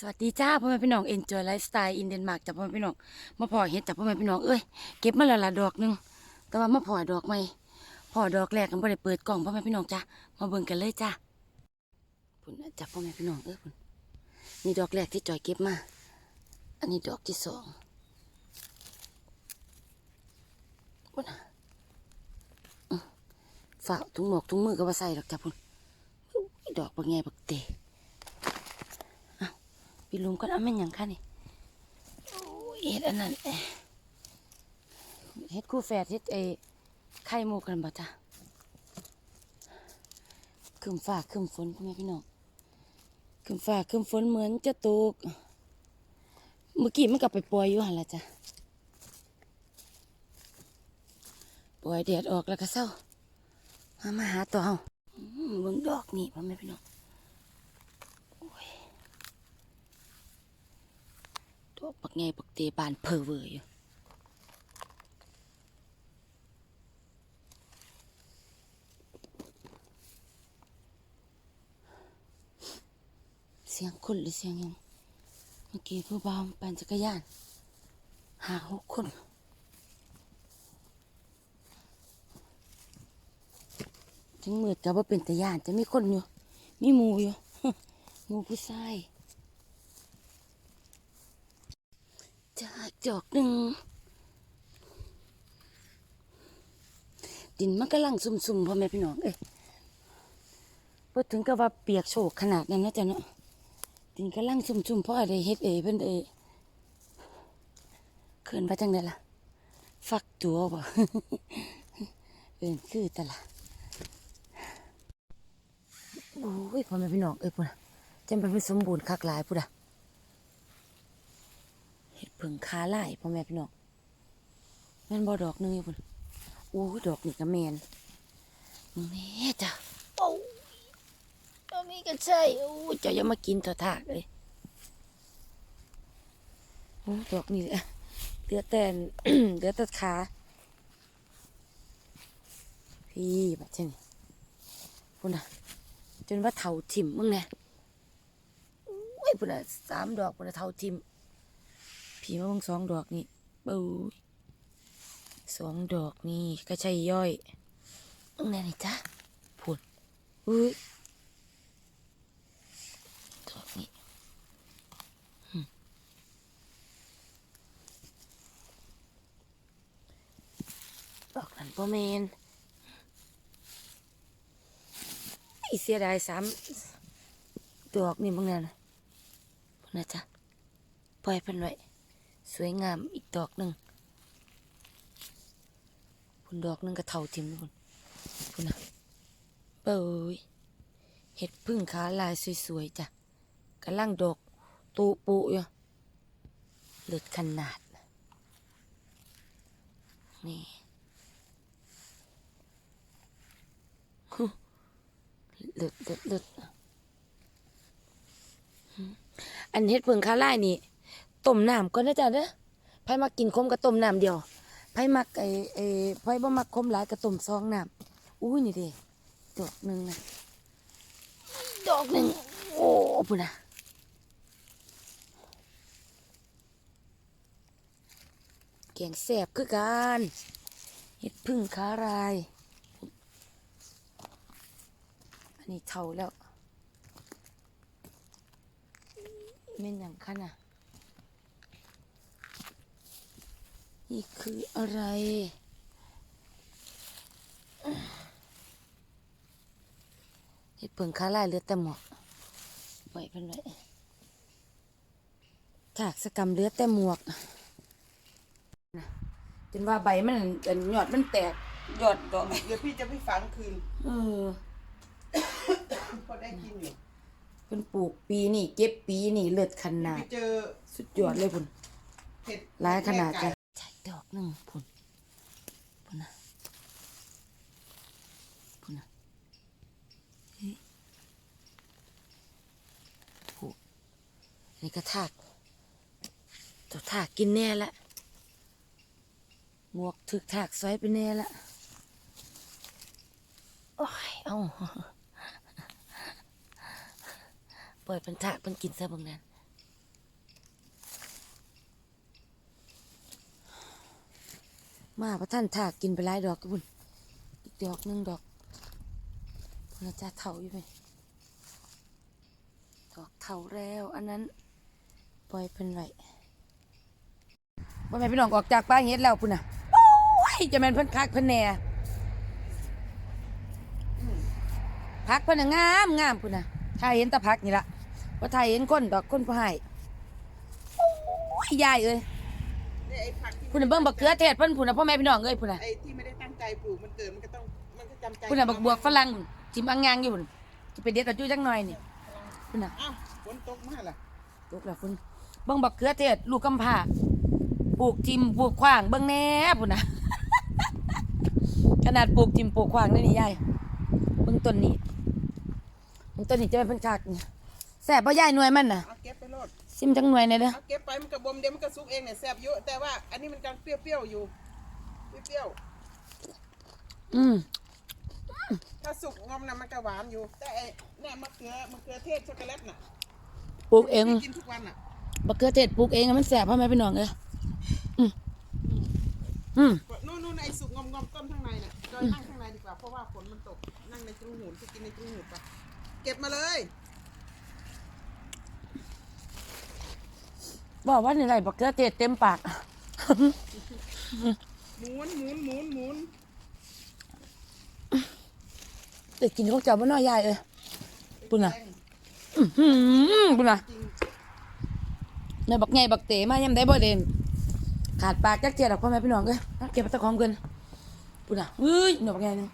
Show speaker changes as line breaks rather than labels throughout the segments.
สวัสดีจ้าพ่อแม่พี่น้อง Enjoy Lifestyle in Denmark จ้าพ่อแม่พี่น้องมาพอเฮ็ดจ้าพ่อแม่พี่น้องเอ้ยเก็บมาและละดอกหนึงแต่ว่ามาพอดอกใหม่พอดอกแรกกันบ่ได้เปิดกล่องพ่อแม่พี่น้องจ้ามาเบิ่งกันเลยจ้าพุ่นจ้าพ่อแม่พี่น้องเอ้ยพุ่นนี่ดอกแรกที่จอยเก็บมา อันนี้ดอกที่สองพุ่นนะอื้อฝากถุงหมอกถุงมือก็บ่ใส่ดอกจ้าพุ่นดอกบักแงบักเตะีลุงก็เอาแม่นหยังค่ะนี่โอ้ยเฮ็ดอันนั้นเฮ็ดคู่แฝดเฮ็ดไอ้ไข่มูกันบ่จ้ะคืมฟ้าคืมฝนพ่อแม่พี่น้องคืมฟ้าคืมฝนเหมือนจะตก เมื่อกี้มันก็ไปปล่อยอยู่หั่นล่ะจ้ะปล่อยแดดออกแล้วก็เศร้ามามาหาต่อเฮาเบิ่งดอกนี่พ่อแม่พี่น้อง ดอกปักไงปักเตบานเพอเวออยู่เสียงคนหรือเสียงยังเมื่อกี้ผู้บ่าวปั่นจักรยานหาหกคนถึงมืดก็บ่าเป็นตะยานจะมีคนอยู่ มีหมูอยู่หมูผู้ชาย จากจอกหนึ่งดินมันกำลังซุ่มๆพ่อแม่พี่น้องเอ้ยพอถึงกับว่าเปียกโชกขนาดนั้นนะจ๊ะเนาะดินกำลังซุ่มๆเพราะอะไรเฮ็ดเอยเพิ่นเอยเขินไปจังไดล่ะ ฟักตัวบ่เอินคือแต่ละโอ้ยพ่อแม่พี่น้องเอ้ยพุ่นจำเป็นสมบูรณ์คักหลายพุ่นอะ เห็ดเผิงคาไล่พ่อแม่พี่น้องแม่นบ่ดอกหนึงอยู่พุ่นอู้ยดอกนี่ก็แมนนี่จ้ะโอ้ยอันนี้ก็ใช่โอ้ยเจ้าอย่ามากินต่อถากเลยโอ้ยดอกนี่แหละเหลือแต่เหลือแต่ขาพี่บัดเช่นพุ่นน่ะจนว่าเท่าทิมมึงเนี่ยโอ้ยพุ่นน่ะสามดอกพุ่นน่ะเท่าทิม ผีมะม่วงสองดอกนี่ปูสองดอกนี่ก็ใช่ย่อยตรงไหนนี่จ้ะพูดอุ้ยดอกนี่หึดอกนั้นพ่อเมนไอเสียดายสามดอกนี่บางนั่นน่ะพุ่นนะจ๊ะปล่อยเพิ่นไว้ สวยงามอีกดอกหนึ่งพุ่นดอกหนึ่งก็เท่าทิมพุ่นพุ่นนะเปยเห็ดพึ่งขาลายสวยๆจ้ะกำลังดอกตูปูอยู่เลือดขนาด นี่ฮึเลือดเลือดเลือดอันเห็ดพึ่งขาลายนี่ ต้มน้ำก่อนนะจ๊ะเด้อไผมักกินขมก็ต้มน้ำเดียวไผมักไอ้ไอ้ไผบ่มักขมหลายก็ต้มซองน้ำอุ้ยนี่เดิดอกหนึ่งนะดอกหนึ่งโอ้ปุ่นนะแกงแสบคือกันเห็ดพึ่งขาลาย อันนี้เท่าแล้วเม่นอย่างคันอะ นี่คืออะไร เห็ดเผิงค้าลายเหลือแต่หมวกไว้เพิ่นไว้ถากสกรรมเหลือแต่หมวกนะจนว่าใบมันอันยอดมันแตกยอดดอก
เดี๋ยวพี่จะไปฝังคืน
เออ
พอได้กินอยู่
เพิ่นปลูกปีนี่ เก็บปีนี่เลือดขนา
ไป
ด
เจอ
สุดยอดเลยพุ่น
เห็ด
หลายขนาด
แม่
จ้ะ
ไก่
ใช่ ดอกหนึ่งพุ่นพุ่นนะพุ่นนะเฮ้ยพุ่นนี่ก็ทากตัวทากกินแน่ละหมวกถึกทากซอยไปแน่ละโอ้ย เอาปล่อยเป็นทากเป็นกินซะบางนั้น มาพระท่านถากกินไปหลายดอกกบุญอีกดอกหนึ่งดอกพุ่นนะจ้าเถาอยู่ไหมดอกเถาแล้ว อันนั้นปล่อยเป็นไว้ว่าแม่พี่น้องออกจากป้าเฮ็ดแล้วพุ่นน่ะโอ้ยจะแม่นเพิ่นคักเพิ่นแหน่พักเพิ่นน่ะงามงามพุ่นน่ะถ้าเห็นตะพักนี่ละว่าถ้าเห็นคนดอกคนผู้ให้โอ้ยยายเอ้ย
เนี่ย
พุ่นน่ะเบิ่งบักเขือเทศเพิ่นพุ่นน่ะพ่อแม่พี่น้องเอ้ยพุ่นน่ะ
ไอ้ที่ไม่ได้ตั้งใจปลูกมันเกิดมันก็ต้องมันก็จำใจ
พุ่นน่ะบักบวกฝรั่งจิ้มอังยางอยู่พุ่นสิไปเด็ดเอาอยู่จักหน่อยนี่พุ่นน่ะ
อ้าวฝนตกมาล่ะ
ลูกละพุ่นเบิ่งบักเขือเทศลูกกำพร้าปลูกทิมปลูกขว้างเบิ่งแหน่พุ่นน่ะขนาดปลูกทิมปลูกขว้างนี่นี่ยายเบิ่งต้นนี้เบิ่งต้นนี้จะเป็นเพิ่นคักนี่แซ่บบ่ยายหน่วยมันน่ะ
เอาเก็บไปโลด
ซิมจังหน่วยหน่อยเด้อ
เอาเก็บไปมันกระบมเดี๋ยวมันก็สุกเองเนี่ยแซ่บเยอะแต่ว่าอันนี้มันกำลังเปรี้ยวๆอยู่เปรี้ยว
อืม
ๆถ้าสุกงอมน่ะมันก็หวานอยู่ แต่ไอ้เนี่ยมะเขือมะเขือเทศช็อกโกแลตน่ะ
ปลูกเอง
ที่กินทุกวันน่ะ
บักเขือเทศปลูกเองอะมันแซ่บพ่อแม่พี่น้องเอ้ยอืมอืม
นู่นนู่นไอ้สุกงอมงอมๆต้นข้างในน่ะจอยนั่งข้างในดีกว่าเพราะว่าฝนมันตกนั่งในตู้หูนจะกินในตู้หูนปะเก็บมาเลย
บอกว่าในไรบักเขือเทศเต็มปาก
หมุนหมุนหมุนหมุน
แต่กินของเจ้าบ่น้อยยายเอ้ยปุ่นน่ะ
แป้ง
อื้อหือปุ่นน่ะ
จริง
ในบักไงบักเต๋มายำได้บ่เด่นขาดปากจักเจียดอกพ่อแม่พี่น้องเอ้ยเอาเก็บไปตะของเกินปุ่นน่ะเฮ้ยหนูบักไงนึง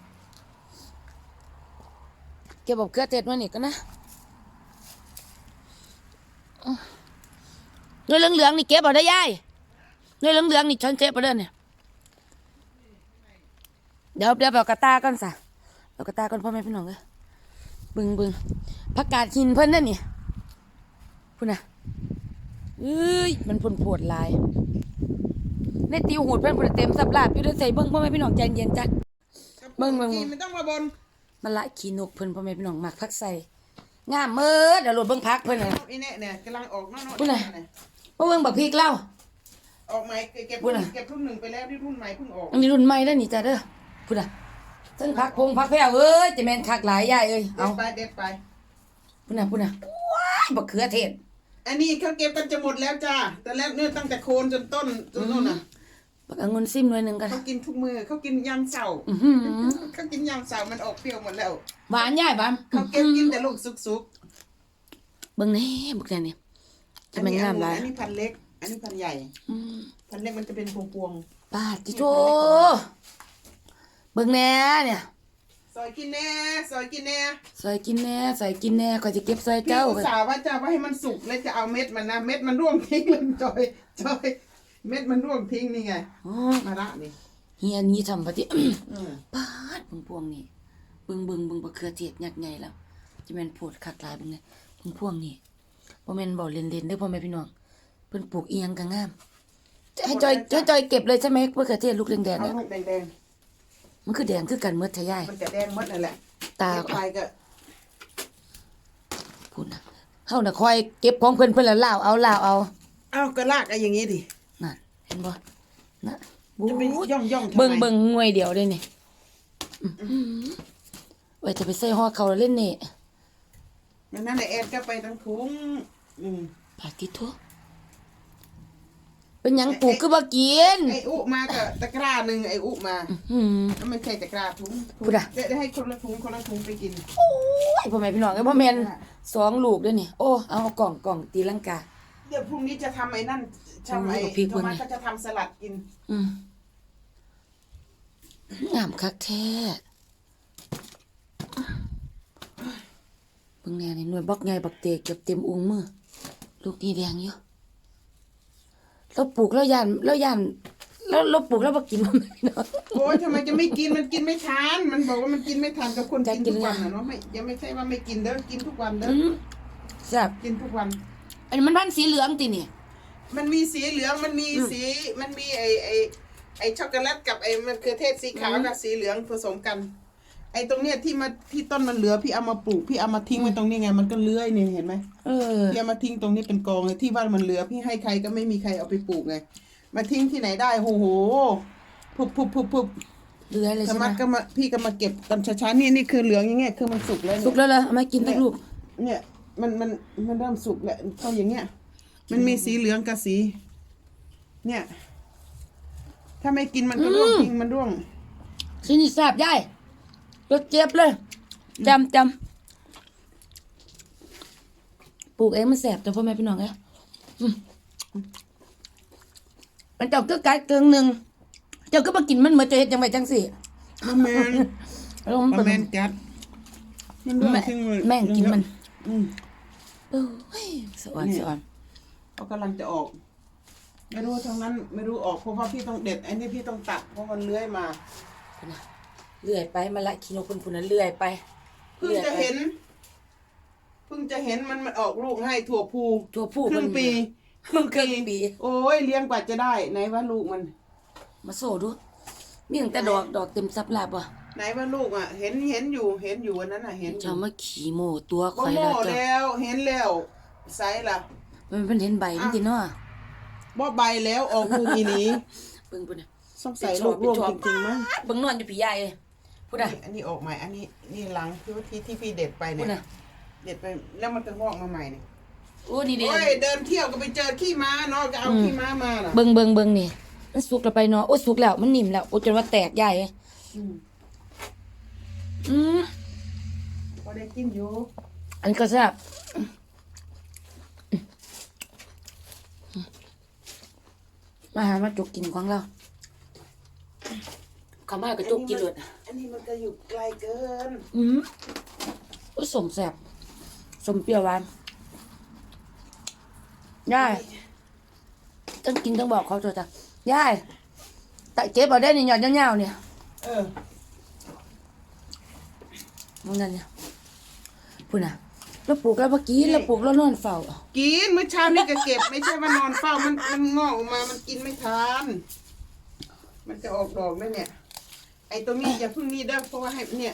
เก็บบักเขือเทศมานี่ก็นะ อื้อเนื้อเหลืองๆนี่เก็บเอาได้ยายเนื้อเหลืองๆนี่ฉันเก็บเอาเด้อเนี่ยเดี๋ยวเดี๋ยวเอากระตาก่อนซะเอากระตาก่อนพ่อแม่พี่น้องเอ้ยบึงบึงผักกาดหินเพิ่นนั่นนี่พุ่นนะเอ้ยมันพ่นโผดลายในติวหูดเพื่อนพุ่นเต็มสับลาบอยู่ด้วยใส่เบิ้งพ่อแม่พี่น้องใจเย็นจ้ะเบิ่งเบิ่ง
มันต้องมาบน
มันละขี้นกเพิ่นพ่อแม่พี่น้องมักพักใส่งามเมิดเดี๋ยวโหลดเบิ้งพักเพิ่นน่ะ
อ้เนี่ยเนี่ยกำลังออกนอก
พูดหน่อ ยบ่เบิ้งบักพริกเล่า
ออกใหม่เก็บ
พูดหน่อย
เก็บรุ่นหนึ่งไปแล้วที่รุ่นใหม่เพิ่งออก
อันนี้รุ่นใหม่แล้วนี่จ้ะเด้อพุ่นน่ะทั้งพักพงพักแพ้วเอ้ยจะแม่นคักหลายยายเอ้ย
เด็
เอา
ดไปเด็ดไป
พุ่นน่ะพุ่นน่ะว้ายบักเขือเทศ
อันนี้เขาเก็บกันจะหมดแล้วจ้าแต่แล้วเนี่ยตั้งแต่โคนจนต้นจนนู่นน่ะ
บักองุ่นซิมหน่วยหนึงกัน
เขากินทุกมือเขากินยามเสาร์
อื้อหือ
เขากินยามเสาร์มันออกเปรี้ยวหมดแล้ว
หวานยายบาม
เขาเก็บกินแต่ลูกสุก
เบิ่งแนี่บักแน่นี่
ๆ
จะแม่นงามหลาย
อันนี้พันเล็ก อันนี้พันใหญ่
อืม
พันเล็กมันจะเป็นพวง
ปาดจิโตเบิ่งแน่เนี่ย
ๆซอยกินแน่ซอยกินแน่
ซอยกินแน่ซอยกินแน่ก็จะเก็บซอย
พี่
เจ้า
อุตส่าห์ว่าจะเอาไว้ให้มันสุกแล้วจะเอาเม็ดมันนะเม็ดมันร่วงทิ้งเลยจอยจอย เม็ดมันร่วงทิ้งนี่ไง
อ๋อ
มาละนี่
เฮียนี่ทำปฏิ
อืม
ปาดเบึงพวงนี่เบึงเบึงเบึงบะเขือเทศยักษ์ใหญ่แล้วจะแม่นโพดคักหลายเบึงเลยเบึงพวงนี่ บ่แม่นบ่เล่นๆเด้อพ่อแม่พี่น้องเพิ่นปลูกอีหยังก็งามให้จอยให้จอยเก็บเลยใช่ไหมมะเขือเทศลูกแดงๆ
เอา
เนี่ย
ลูกแดง
มันคือแดงคือกันเมื่อทะยาย
ๆมันจะแดงหมดนั่นแหละ
ตา
เก็บไปก็
พูดนะเฮาน่ะคอยเก็บของเพิ่นเพิ่นแล้วลาวเอาลาวเอา
เอ้าก็ลากไอ้อย่างงี้ดิ
นั่นเห็นบ่นะบู
จะไป๊
ด
ย่องย่องๆทำไม
เบิ่งเบิ่งหน่วยเดียวได้นี่อื้อหือไว้จะไปใส่ห่อเขาแล้วเล่นนี่
มันนั่นแหละแอนก็ไปทั้งถุงอืม
ปากิโทเป็นหยังปลูกคือบ่กิน
ไอ้อุมาก็ตะกร้าหนึ่งไอ้อุมา
อืม
แล้วมันใช่ตะกร้าถุง
พูดอะ
เดี๋ยวได้ให้คนละถุงคนละถุงไปกิน
โอ้ยพ่อแม่พี่น้องเอ้ยพ่อแม่นสองลูกด้วยนี่ โอ้ เอากล่องกล่องตีลังกา
เดี๋ยวพรุ่งนี้จะทำไอ้นั่นทำไอ้
พรุ่งนี้กับพริก
โท
เบิ่ง
มัส
ไง
ก็จะทำสลัดกิน
อืมงามคักแท้ เบิ่งแน่นี่หน่วยบักใหญ่บักเตกเกือบเต็มอุ้งมือ ลูกนี่แดงอยู่เราปลูกแล้วย่านแล้วย่านแล้วเราปลูกแล้วบ่กินพ่อแม่พี่น้อง
โอ้ยทำไมจะไม่กินมันกินไม่ทาน มันบอกว่ามันกินไม่ทานกับคน
จะ
กิน
กิน
ทุกวัน
อะไร
นะเนาะไม่ยังไม่ใช่ว่าไม่กินเด้อกินทุกวันเด้อ
อืมแซ่บ
กินทุกวัน
อันนี้มันพันธุ์สีเหลืองตินี่
มันมีสีเหลืองมันมีสีมันมีไอไอไอช็อกโกแลตกับไอมันคือเทศสีขาวกับสีเหลืองผสมกัน ไอตรงเนี้ยที่มาที่ต้นมันเหลือพี่เอามาปลูกพี่เอามาทิ้งไว้ตรงนี้ไงมันก็เลื้อยนี่เห็นไหม
เออ
พี่เอามาทิ้งตรงนี้เป็นกองเลยที่บ้านมันเหลือพี่ให้ใครก็ไม่มีใครเอาไปปลูกไงมาทิ้งที่ไหนได้โอ้โหพุบพุบพุบพุบ
เหลือเลย
ก
ใช่ไหม
มัดก็มาพี่ก็มาเก็บกันช้าๆนี่นี่คือเหลืองอย่างเงี้ยคือมันสุกแล้ว
สุ
เนี่ย
กแล้วเหรอเอามากินตั้งลูก
เนี่ยมันมันมันเริ่มสุกแล้วก็อย่างเงี้ย มันมีสีเหลืองกับสี เนี่ย ถ้าไม่กินมันก็ร่วงทิ้งมันร่วง
ที่นี่แซ่บยาย รสเจี๊ยบเลยจำจำปลูกเองมันแซ่บแต่พ่อแม่พี่น้องไงอืมมันเจ้าก็กัดเกิงหนึ่ง เจ้าก็มากินมันเหมือนจะเฮ็ดจังไงจังสิ
มะแมน
ลง
มะแมนจัดมันร่วง
แม่
ทิ้งเลย
แม่งกินมัน
อืม
โอ้ยสวรรค์สวรรค์
เขากำลังจะออก ไม่รู้ทางนั้น ไม่รู้ออกเพราะว่าพี่ต้องเด็ดไอ้นี่พี่ต้องตัดเพราะมันเลื้อยมา
พุ่นน่ะ เลื่อยไปมาละคิโนพุ่นพุ่นนั้นเลื่อยไป
เพิ่ง
ลื่อย
จะ
ไป
เห็น เพิ่งจะเห็นมันมันออกลูกให้ถั่วพู
ตัวผู้
ครึ่ง
เพิ่น
ปี
ครึ่งครึ่งปี
โอ้ยเลี้ยงกว่าจะได้ไหนว่าลูกมัน
มาโซ่ดูมีตั้งแต่ดอกดอกเต็มซับลาบอะ
ไหนว่าลูกอะ เห็นเห็นอยู่เห็นอยู่วันนั้นอะเห็นอ
เจ้า
ยู่
มาขี่โมตัว
บ่
ข่อย
โม่
แล้วเจ้า
แล้วเห็นแล้วไซส์ล่ะ
มันเป็นเห็นใบมันติเนาะ
บ่ใบแล้วออกลูกอีหลี
เบิ่งพุ่นน่ะ
สงสัยลูกร่วงจริงๆมั้ง
เบิ่งนอนอยู่พี่ใหญ่ พุ่นน่ะ
นี่อันนี้ออกใหม่ อันนี้นี่หลังที่ที่ที่พี่เด็ดไปเนี่
พุ่น
ย
น่ะ
เด็ดไปแล้วมันก็งอกมาใหม่เนี่ย
โอ้นี่เด้
โอ้ยเดินเที่ยวก็ไปเจอขี้ม้าเนาะก็เอาขี้ม้ามาน่ะ
เบิ่งเบิ่งเบิ่งนี่มันสุกแล้วไปเนาะโอ้สุกแล้วมันนิ่มแล้วโอ้จนว่าแตกใหญ่
อืม
อืม
พอได้กินอยู่
อันนก็แซ่บมาหามาจุกกินของเรา เขามาก็จุกกินเลย
อันนี้มันก็อยู่ไกลเกิน
อืมโอ้สมแซ่บสมเปรี้ยวหวาน ยายต้องกินต้องบอกเขาตัวจ้ะยายแต่เก็บเอาได้นี่หยอดยาวๆเนี่ย
เออ
มันนั่นเนี่ยพูดนะเราปลูกแล้วเมื่อกี้เราปลูกแล้วนอนเฝ้า
กินเมื่อเช้านี่ก็เก็บ ไม่ใช่ว่านอนเฝ้ามันมันงอกออกมามันกินไม่ทันมันจะออกดอกแล้วเนี่ยไอ้ตรงนี้อย่าเพิ่งนี่เด้อเพราะว่าให้เนี่ย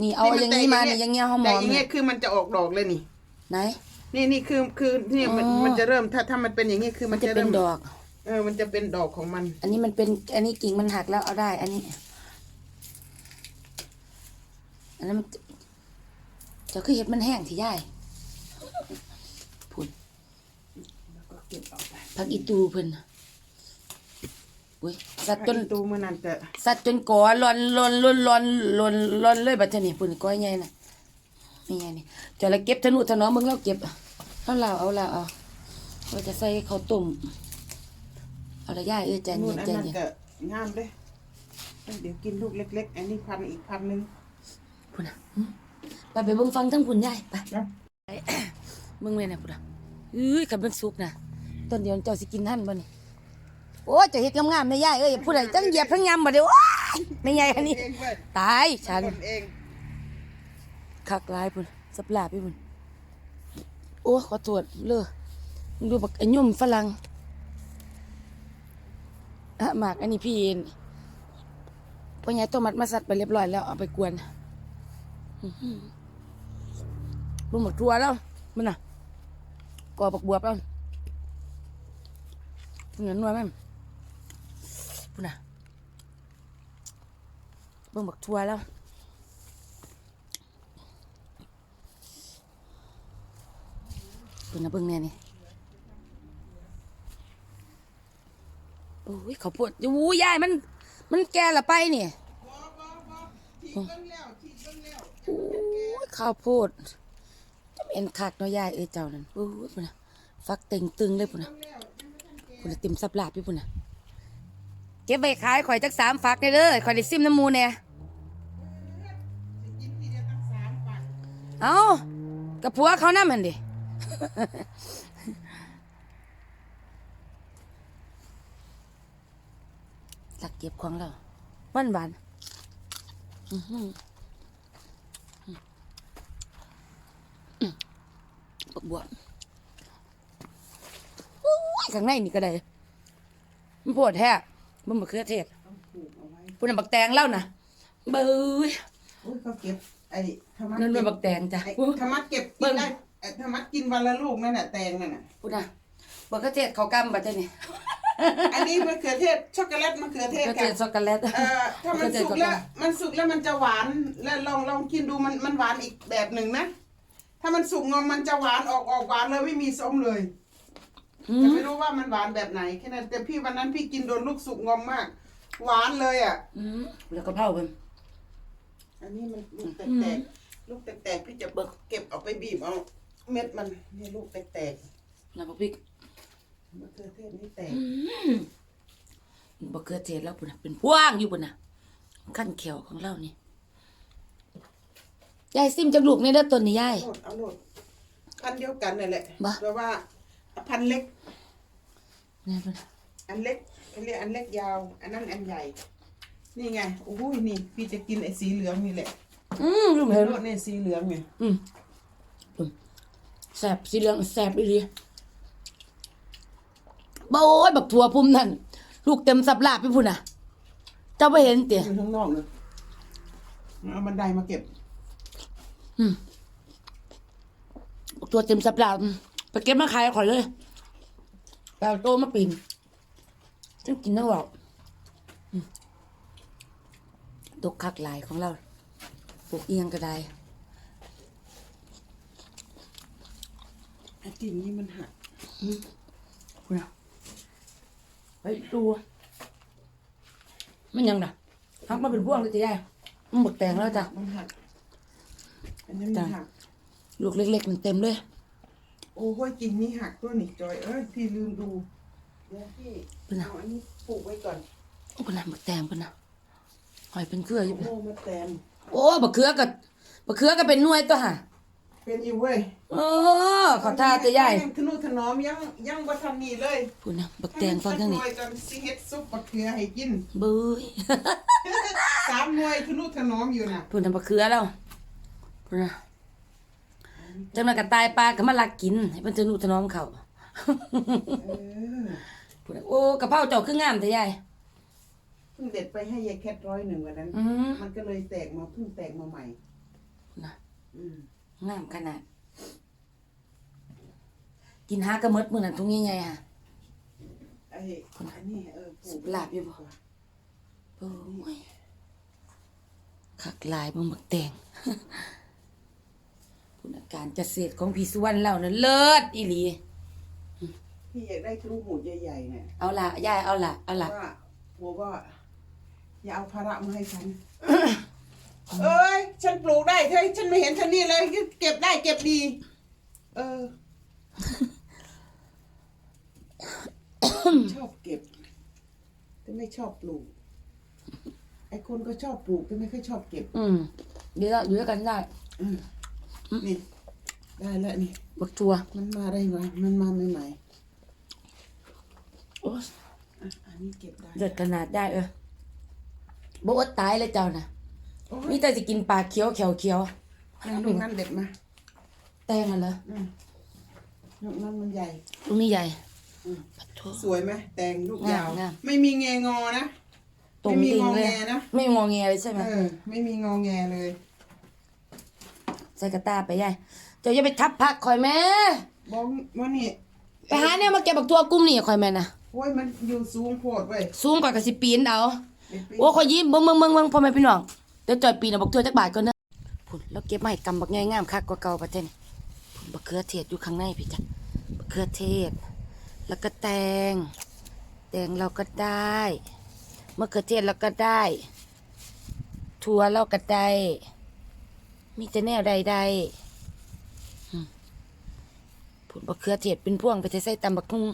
นี่เอาอย่างนี้มานี่อย่างเงี้ยหอม
แต่
ๆ
อย่าง
เนี่
เงี้
ย
ยคือมันจะออกดอกเลยนี่
ไหน
นี่นี่คือคือเนี่ยมัน
อ๋อ
มันจะเริ่มถ้าถ้ามันเป็นอย่างนี้คือมัน
จะ
จะ
เป็
เริ่
น
ม
ดอก
เออมันจะเป็นดอกของมัน
อันนี้มันเป็น อันนี้กิ่งมันหักแล้วเอาได้ อันนี้ อันนั้นมันเจะคือเห็ดมันแห้งที่ย่ายพุ่น
แล้วก็เก็บออกไป
ผักอีตูเพิ่น อุ้ยสัตว์จน
ตูมันนั่นจะ
สัตว์จนกอร้อนร้อนร้อนร้อนร้อนร้อนเลยบัดเทอนี่ปุ่นก้อยใหญ่น่ะนี่ไงนี่จะละเก็บธนุถนอมมึงเราเก็บเอาลาวเอาลาวเอาเราจะใส่ข้าวต้มเอาละย่ายเอ้ยใจ
นู่
เย็
น
น
อัน
ใจ
นั้น
เย็น
ก็งามเลยเดี๋ยวกินลูกเล็กๆ อันนี้พันอีกพันหนึ่ง
พุ่นน่ะหึไปไปเบิ่งฟังทั้งพุ่นยายไป
นะ
มึงเลยนะพุ่นน่ะเอ้ยกับมันสุกน่ะต้นเดียวเจ้าสิกินท่านบ่นี่โอ้ยจะเฮ็ดงามๆแม่ยายเอ้ยผู้ใดจังเหยียบทั้งยำบ่เด้อว้ายแม่ยายอันนี้
เองเว้ย
ตายฉัน
เอง
คักลายพุ่นสับลาพี่พุ่นโอ้ขอโทษเลยมึงดูบักไอ้ยุ่มฝรั่งอะหมากอันนี้พี่เองพ่อใหญ่ต้มมัดมาสัตว์ไปเรียบร้อยแล้วเอาไปกวนอื้อหือบุ้มบักทัวแล้วมันน่ะก่อบักบวบแล้วพุ่นน่ะนัวแม่ม พุ่นน่ะเบิ่งบักทัวแล้วเบิ่งนะเบิ่งแน่นี่โอ้ยเขาวดอู้ยายมัน มันแก่ละไปนี่โอ้ยข้าวโพดจะเป็นคักเนาะยายเอ้ยเจ้านั่นโอ้ยพุ่นนะฟักเต็งตึงเลยพุ่นนะพุ่นนะเต็มสับลาบพี่พุ่นนะ ก็บไว้ขายข่อยจักสามฟักได้เด้อข่อยได้ซิมน้ำมูแน่
กินทีเดียวตั้งสามปัก
เอากับผัวเขานั่นมันดิหลักเก็บของเราหวานหวานๆอื้อหืออื้อบักบวบโอ้ยข้างในนี่ก็ได้มันปวดแท้ มันมะเขือเทศ
ต้องปลูกเอาไว้
ปุ่นนะบักแตงเล่านะเบ้ย
โอ้ยเขาเก็บไอ้ธรรมะ
นั่นเป็น
เก็
บักแตงจ้ะ
ไอ้
อู้
ธรรมะเก็บ
เบิ่
กิน
ง
ได้ไอ้ธรรมะกินวันละลูกนั่นแหละแตงนั่นน่ะ
ปุ่นนะบักเขือเทศเขากำบัดเจ้านี่
อันนี้มะเขือเทศช็อกโกแลตมะเขือเทศ
ก็เจ
ค่ะ
อช็อกโกแลต
เอ่อถ้ามันสุกแล้วมันสุกแล้วมันจะหวานแล้วลองลองกินดูมันมันหวานอีกแบบหนึ่งนะ ถ้ามันสุกงอมมันจะหวานออกออกหวานเลยไม่มีส้มเลย
อื
แต่
ม
ไม่รู้ว่ามันหวานแบบไหนแค่นั้นแต่พี่วันนั้นพี่กินโดนลูกสุกงอมมาก หวานเลยอะ
อืมแล้วก็เผากัน
อันนี้มันลูกแตกๆลูกแตกๆพี่จะเบิกเก็บเอาไปบีบเอาเม็ดมันนี่ลูกแตก
น้ำพริก
ๆมะเขือเทศนี่แตก
บะเขือเทศแล้วปุ่นน่ะเป็นพวงอยู่ปุ่นน่ะขั้นเขียวของเรานี่ยายซิมจังลูกในเด้อต้นนี่ยาย
โลดเอาโลดพันธุ์เดียวกันนั่นแหละ
บ่
แปลว่าพันธุ์เล็ก
นี่ปุ่นน่ะ
อันเล็กเขาเรียกอันเล็กยาว อันนั้นอันใหญ่ นี่ไงโอ้ยนี่ พี่จะกินไอ้สีเหลืองนี่แหละ
อืมลูกเห็น
รสเนี่ยสีเหลืองไง
อืมปุ่นแสบสีเหลืองแสบอีหลีบ่โอ้ยบักถั่วพุ่มนั่นลูกเต็มสับลาบไปพุ่นน่ะเจ้าไปเห็นเตี๋ย
อยู่ข้างนอกเลยเอาบันไดมาเก็บ
อืมบักถั่วเต็มสับลาบอืมไปเก็บมาขายขอยเลยแปลโตมาปีนจึงกินทั้งหลอกอืมดกคักหลายของเราปลูกเอียงก็ได้
ไอ้กิ่งนี่มันหัก
คุณอะไปดูมันยังน่ะหักมาเป็นพวงเลยจ้ะยายมันบักแตงแล้วจ้ะ
มันหักอันนี้มันหัก
ลูกเล็กๆมันเต็มเลย
โอ้ยกิ่งนี่หักตัวนี่จอยเอ้ยพี่ลืมดูเดี๋ยวพี่
เป็นไง
เอาอันนี้ปลูกไว้ก่อน
โอ้ปนน่ะบักแตงปนน่ะหอยเป็นเครืออยู่
โอ้มาแตม
โอ้บักเขือกับบักเขือก็เป็นหน่วยตัวห่ะ
เป็นอยู่เว้ย
โอ้ขอท่าจะยาย
ยังทนุถนอมยังยังบัทันนี่เลย
พูดนะบักแตงฟังทั้งนี้
ให้มัสักหอยก่อนสิเฮ็ดซุปมะเขือให้กิน
เบ้ย
สามหน่วยทนุถนอมอยู่น่ะ
พูดนะบักเขือแล้วพูดนะ จังนั้นก็ตายปลาก็มาลักกินให้มันจะนุถนอมเขา
เออ
พูดนะโอ้กระเพราเจ้าคืองามแต่ยาย
เพิ่งเด็ดไปให้ยายแคทร้อยหนึ่งวันนั้น
อืม
มันก็เลยแตกมาเพิ่งแตกมาใหม่
นะ
อืม
งามขนาด กินหากระมดมื้อนั้นทุงใหญ่ๆฮะ
ไอ้อันนี้เออปลู
สุ
ก
กลาบอยู่บ่โอ้ยคักหลายบ่มักแตง พูดนะการเกษตรของพี่สุวรรณเรานั้นเลิศอีหลี
พี่อยากได้ลูกหูใหญ่ๆเนี่ย
เอาล่ะยายเอาล่ะเอาล่ะ
ว่าหัวว่า อย่าเอาภาระมาให้ฉัน เอ้ย ฉันปลูกได้เฮ้ยฉันไม่เห็นฉันนี่เลย เก็บได้เก็บดี เออ ชอบเก็บ แต่ไม่ชอบปลูก ไอ้คนก็ชอบปลูกแต่ไม่ค่อยชอบเก็บ
อืมเดี๋ยวเราอยู่ด้วยกันได้
อืม นี่ได้แล้วนี่
บักทัว
มันมาได้ไงมันมาใหม่
โอ้ย
ๆอะอันนี้เก็บได้
เลิศขนาดได้เออบ่อดตายเลยเจ้าน่ะ
โอ้
มี
ย
แต่สิกินปลาเขียวเขียวเขียว
ลูกนั้นเด็ดมา
แตงอะเหรอ
อืมลูกนั้นมันใหญ่
ลูกนี้ใหญ่
อืม
ปัดโท
สวยไหมแตงลูกยาว
งาม
ไม่มีแงงอนะ
ตรง
ไม่มี
ติง
งอ
เลย
แงนะ
ไม่งอแงเลยใช่ไหม
เออ ไม่มีงอแงเลย
ใส่กระตาไปยายเจ้าอย่าไปทับผักข่อยแม่
บอกว่านี่
ไปหาเนี่ยมาเก็บบักทัวกุ้มนี่ข่อยแม่น่ะ
โอ้ยมันอยู่สูงโพดเว้ย
สูงกว่ากระสิปีนเอา
เด็ดไป
โอ้ข่อยยิ้มเบิ่งเบิ่งเบิ่งเบิ่งพ่อแม่พี่น้องเดี๋ยวจอยปีนเอาบักทัวจักบาทก่อนเด้อพุ่นแล้วเก็บมาให้กำบักใหญ่งามคักกว่าเก่าประเทศนี่พุ่นบักเขือเทศอยู่ข้างในพี่จ้ะบักเขือเทศ แล้วก็แตง แตงเราก็ได้มะเขือเทศเราก็ได้ ถั่วเราก็ได้ มีแต่แนวใดๆอืมผลบักเขือเทศเป็นพวงไปใส่ตำบักหุ่ง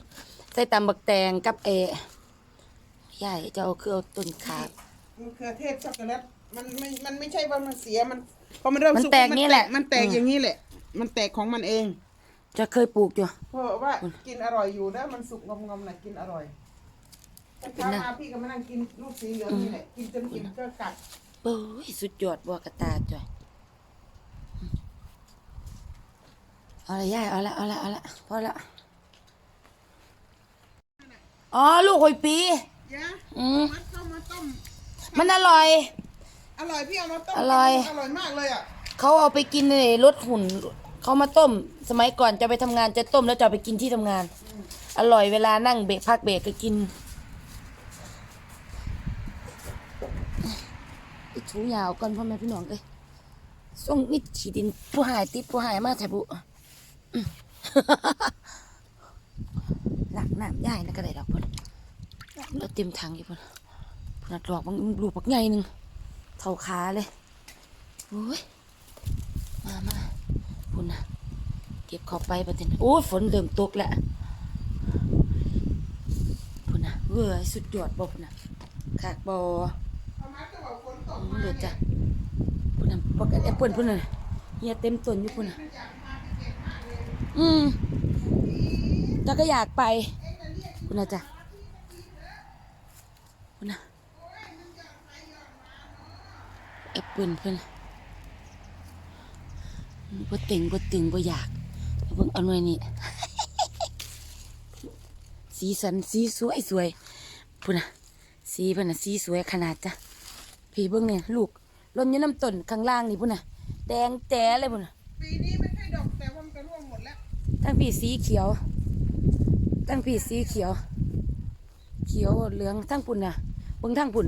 ใส่ตำบักแตงกับเอยายจะเอาคือเอาต้นขา
มันเครือเทศช็อกโกแลตมันไม่ มันไม่ใช่ว่ามันเสียมันพอมันเริ่ม
มัน
สุก
แตกนี่แหละ
มันแตก
อืม
อย่างนี้แหละ มันแตกของมันเอง
จะเคยปลูกอยู่
เพราะว่ากินอร่อยอยู่แล้วมันสุกงอมๆน่ะกินอร่อยเช้ามาพี่ก็มานั่งกินลูกสีเหลืองนี่แหละกินจนอิ่มก็กัด
เบ้ยสุดยอดบัวกระตาจ้อ เอาละยายเอาละเอาละเอาละพอละอ๋อลูกหอยปี
ยะ
อืม
มัดเข้ามาต้ม
มันอร่อย
อร่อยพี่เอามาต้ม
อร่อย
อร่อยมากเลยอะ
เขาเอาไปกินในรถหุ่นเขามาต้ม สมัยก่อนจะไปทำงานจะต้มแล้วจะเอาไปกินที่ทำงาน อร่อยเวลานั่งเบรกพักเบรกก็กินอีถูยาวก่อนพ่อแม่พี่น้องเลยส่งนี่ฉีดินผู้หายติดผู้หายมาแถบุอืม หลักน้ำย่ายนะก็ได้ดอกพ่นแล้วเต็มถังอยู่พ่นพ่นนัดดอกบางลูกบักใหญ่หนึ่งเท่าขาเลยโอ้ยมามาพุ่นนะเก็บเข้าไปประเด็นโอ้ฝนเริ่มตกแล้วพุ่นนะเว้ยสุดยอดบ่พุ่นนะขากบ่
เอ
เดือดจ้ะพุ่นนะปกติแอปเปิ้ลพุ่นน่ะเฮียเต็มต้นอยู่พุ่นน่ะ อืมจ้าก็อยากไปพุ่นนะจ้ะพุ่นะแอปเปิลเพิ่นน่ะบ่เต็งบ่ตึงบ่อยากเบิ่งเอาหน่วยนี่สีสันสีสวยสวยพุ่นนะสีเพิ่นนะสีสวยขนาดจ้ะพี่เบิ่งเนี่ยลูกล่นยู่น้ำต้นข้างล่างนี่พุ่นนะแดงแจ๋เลยพุ่นนะ
ปีนี้
ทั้งพี่สีเขียวทั้งพี่สีเขียว เขียวเหลืองทั้งพุ่นน่ะเบิ่งทั้งพุ่น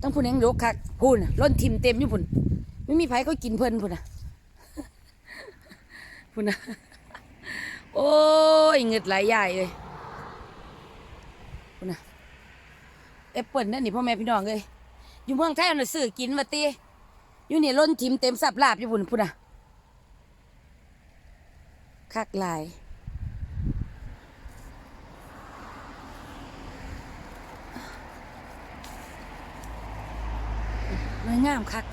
ทั้งพุ่นยังโยกคักพุ่นล้นทิมเต็มอยู่พุ่นไม่มีไผก็กินเพลินพุ่นน่ะพุ่นน่ะโอ้ยเงึดหลายใหญ่เลยพุ่นน่ะแอปเปิลนั่นนี่พ่อแม่พี่น้องเลยอยู่เมืองไทยเอาน่ะซื้อกินมาตีอยู่นี่ล้นทิมเต็มสับลาบอยู่พุ่นพุ่นน่ะ คักหลายน้อยงามคัก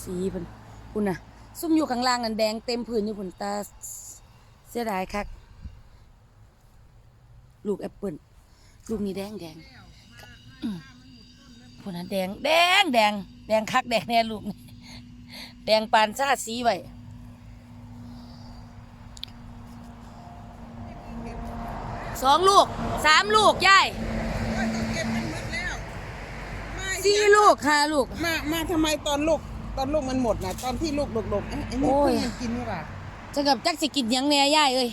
สีพิ่นพุ่นน่ะ ซุ่มอยู่ข้างล่างนั่นแดงเต็มพื้นอยู่พุ่นตาเสียดายคัก ลูกแอปเปิลลูกนี้แดงแดงพุ่นน่ะแดงแดงแดงแดงคักแดงแน่ลูก แดงปานซาสีไว้ สองลูกสามลูกยาย
โอ้ยก็เก็บมันหมดแล้วไม่
สี่ลูกห้าลูก
มามาทำไมตอนลูกตอนลูกมันหมดนะตอนที่ลูกดกๆเอ๊ะไอ้นี่
โอ้ย
เพิ่งมันกินหรือเปล่า
จะกับจักสิกินหยังแหน่ยายเอ้ย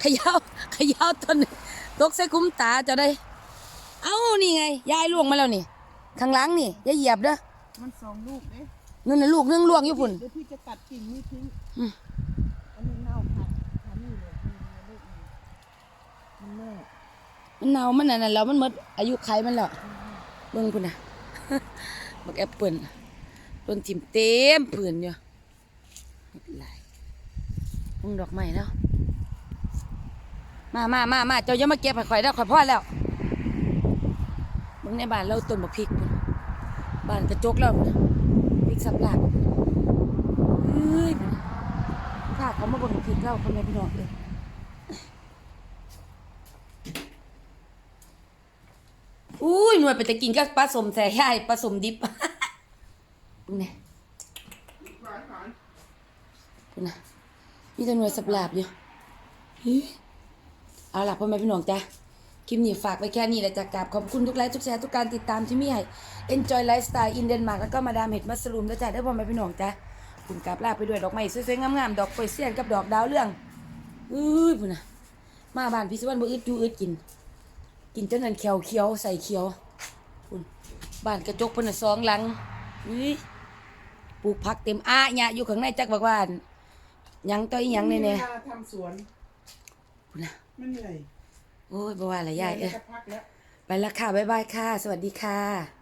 เขยาวขยาวต้นนี้ตกใส่คุ้มตาจะได้ เอ้านี่ไงยายล่วงมาแล้วนี่ ข้างหลังนี่อย่าเหยียบเด้อ
มันสองลูกเด้
นั่นน่ะลูกนึงล่วงอยู่พุ่น
เดี๋ยวพี่จะตัดกิ่งนี้ทิ้ง
อืม
อันนี้เน่าผัดอันนี้เลยนี่ลูกนี่ มัน
เน่ามันนั่นน่ะแล้วมันหมดอายุไขมันแล้วเบิ่งพุ่นน่ะบักแอปเปิ้ลต้นทิมเต็มผืนอยู่เฮ็ดหลายเบิ่งดอกไม้แล้วมามามามาเจ้าอย่ามาเก็บให้ข่อยแล้วข่อยพ่อแล้วเบิ่งในบ้านเราต้นบักพริกพุ่นบ้านกระจกแล้วพริกสับหลาบเฮ้ยพุ่นน่ะถ้าเขามาบิ่งบักพริกเราเขาไม่พี่น้องเลย อุ้ยหน่วยไปแต่กินก็ปลาสมแส่ย่ายปลาสมดิบพุ่นน่ะ
หวานหวาน
พุ่นนะมีแต่หน่วยสับหลาบอยู่เฮ้ยเอาหล่ะพ่อแม่พี่น้องจ้ะคลิปนี้ฝากไว้แค่นี้แหละจ้ะกราบขอบคุณทุกไลค์ทุกแชร์ทุกการติดตามที่มีให้ Enjoy Lifestyle in Denmark แล้วก็มาดามเห็ดมัสลูมแล้วจ้ะได้พ่อแม่พี่น้องจ้ะคุณกราบลาไปด้วยดอกไม้สวยๆงามๆดอกเปยเซียนกับดอกดาวเรื่องอุ้ยพุ่นนะมาบ้านพี่สวรรค์บ่อึดอยู่อึดกิน กินจนนั้นเขียวเขียวๆใส่เขียวพุ่นบ้านกระจกพุ่นน่ะสองหลังอุ้ยปลูกผักเต็มอ้าหยะอยู่ข้างในจักบักว่านหยังต่อยหยังแน่
มีเวลาทำสวน
ๆพุ่นน่ะ
ไม่เหนื่อย
โอ้ยบ่ว่าละยายเอ้ย
จะพักแล้ว
ไปแล้วค่ะบ๊ายบายค่ะ สวัสดีค่ะ